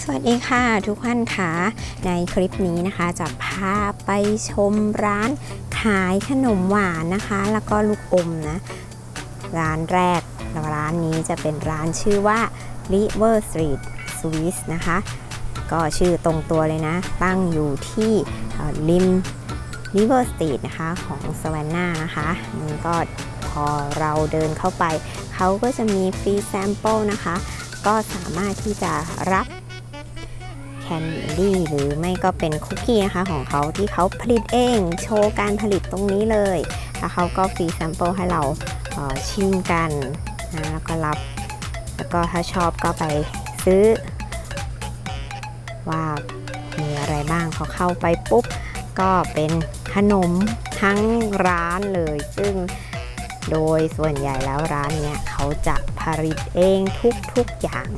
สวัสดีค่ะทุกท่านค่ะ ในคลิปนี้นะคะจะพาไปชมร้านขายขนมหวานนะคะ แล้วก็ลูกอมนะร้านแรกร้านนี้จะเป็นร้านชื่อว่า River Street Swiss นะคะ ก็ชื่อตรงตัวเลยนะ ตั้งอยู่ที่ริม River Street นะคะของสว a นนานะคะนี่ก็พอเราเดินเข้าไป เขาก็จะมีฟรีแซมเปิลนะคะ ก็สามารถที่จะรับ แคนดี้หรือไม่ก็เป็นคุกกี้นะคะของเขาที่เขาผลิตเอง โชว์การผลิตตรงนี้เลยแล้วเขาก็ฟรีแซมเปิลให้เราเชิมกันนะแล้วก็รับ แล้วก็ถ้าชอบก็ไปซื้อ ว่ามีอะไรบ้างพอเข้าไปปุ๊บ ก็เป็นขนมทั้งร้านเลย ซึ่งโดยส่วนใหญ่แล้วร้านเนี้ยเขาจะผลิตเองทุกๆอย่าง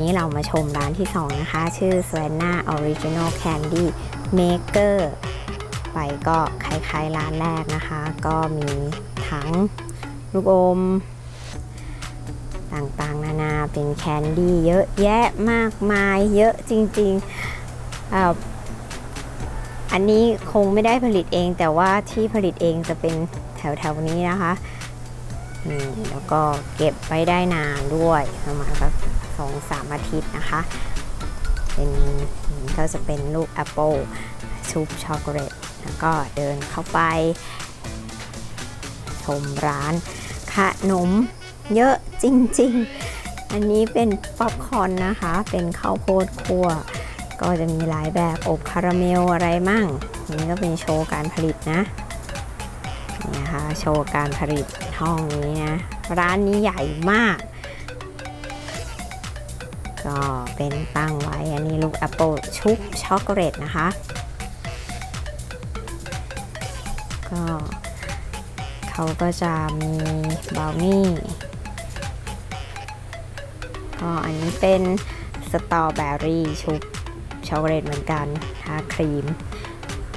นี้เรามาชมร้านที่ 2 นะคะ ชื่อ s w a n a Original Candy Maker ไปก็คล้ายๆร้านแรกนะคะ ก็มีทั้งลูกอม ต่างๆ นานาเป็นแคนดี้เยอะแยะมากมายเยอะจริงๆออันนี้คงไม่ได้ผลิตเองแต่ว่าที่ผลิตเองจะเป็นแถวๆนี้นะคะนี่แล้วก็เก็บไว้ได้นานด้วยประมาณสัก สองสามอาทิตย์นะคะ เป็นก็จะเป็นลูกแอปเปิลชุบช็อกโกแลตแล้วก็เดินเข้าไป ชมร้านขนมเยอะจริง ๆ อันนี้เป็นป๊อปคอนนะคะ เป็นข้าวโพดคั่ว ก็จะมีหลายแบบอบคาราเมลอะไรมั่งนี่ก็เป็นโชว์การผลิตนะนี่นะคะโชว์การผลิตห้องนี้นะ ร้านนี้ใหญ่มาก ก็เป็นตั้งไว้ อันนี้ลูกแอปเปิลชุบช็อกโกแลตนะคะ ก็เขาก็จะมีบราวนี่ก็อันนี้เป็นสตรอเบอรี่ชุบช็อกโกแลตเหมือนกันทาครีม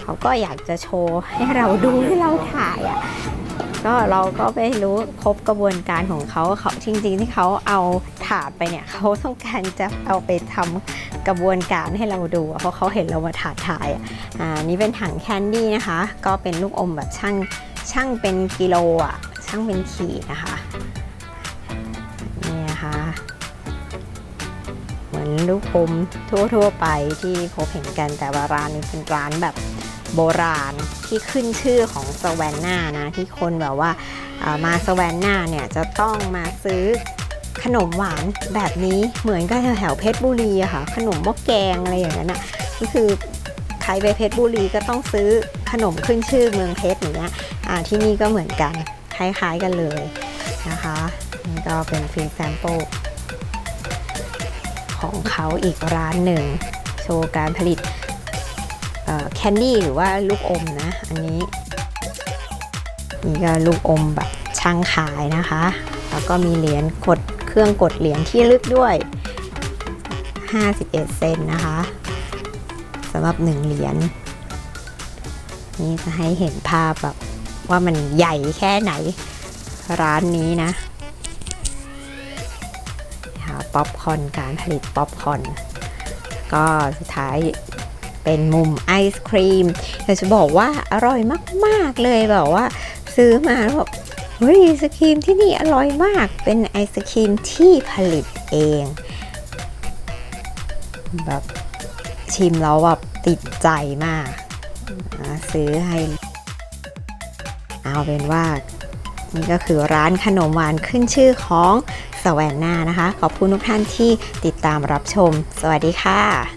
เขาก็อยากจะโชว์ให้เราดูให้เราถ่ายอะ่ะ ก็เราก็ไปรู้ครบกระบวนการของเขาเขาจริงๆที่เขาเอาถาดไปเนี่ยเขาต้องการจะเอาไปทำกระบวนการให้เราดู เพราะเขาเห็นเรามาถาดถ่ายอะอ่านี่เป็นถังแคนดี้นะคะ ก็เป็นลูกอมแบบช่างช่างเป็นกิโลอะช่างเป็นขีดนะคะ มือนลูกอมทั่วๆ ไปที่พบเห็นกันแต่ว่าร้านนี้เป็นร้านแบบโบราณที่ขึ้นชื่อของสวานนานะ ที่คนแบบว่ามาสวานนาเนี่ยจะต้องมาซื้อขนมหวานแบบนี้เหมือนกับแถวเพชรบุรีอะค่ะ ขนมหม้อแกงอะไรอย่างนั้นอะก็คือใครไปเพชรบุรีก็ต้องซื้อขนมขึ้นชื่อเมืองเพชรอย่างเงี้ยที่นี่ก็เหมือนกันคล้ายๆกันเลยนะคะนี่ก็เป็นฟรีแซมเปิล ของเขาอีกร้านหนึ่ง โชว์การผลิตแคนดี้หรือว่าลูกอมนะ อันนี้ นี่ก็ลูกอมแบบช่างขายนะคะ แล้วก็มีเหรียญกดเครื่องกดเหรียญที่ลึกด้วย 51 เซนนะคะสำหรับ 1 เหรียญนี่จะให้เห็นภาพแบบว่ามันใหญ่แค่ไหนร้านนี้นะ ป๊อปคอนการผลิตป๊อปคอนก็สุดท้ายเป็นมุมไอศครีมอยากจะบอกว่าอร่อยมาก ๆ เลยแบบว่า ซื้อมาแล้วแบบเฮ้ยไอศครีมที่นี่อร่อยมาก เป็นไอศครีมที่ผลิตเองแบบชิมแล้วแบบติดใจมาก ซื้อให้ เอาเป็นว่า นี่ก็คือร้านขนมหวานขึ้นชื่อของสวนนานะคะ ขอบคุณทุกท่านที่ติดตามรับชม สวัสดีค่ะ